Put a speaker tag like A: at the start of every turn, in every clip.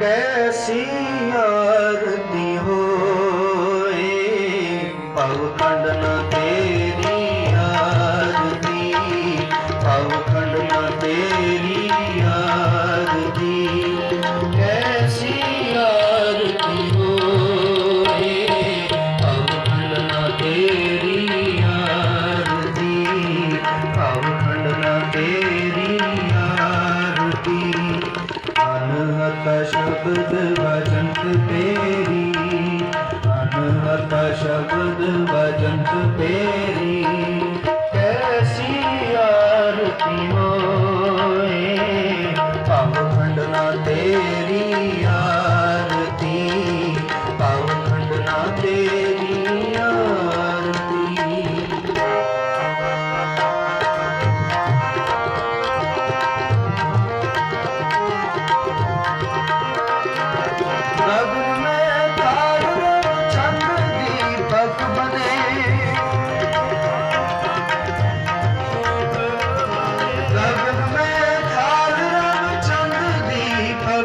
A: ਕੈਸੀ ਆਰਤੀ ਹੋਏ ਪਵ ਤੇਰੀ ਆਰਤੀ ਪਵ ਨਾ ਤੇਰੀ ਸ਼ਬਦ ਵਚਨਤ ਤੇਰੀ ਅਨਹਤ ਸ਼ਬਦ ਵਚਨਤ ਤੇਰੀ।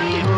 A: Thank you.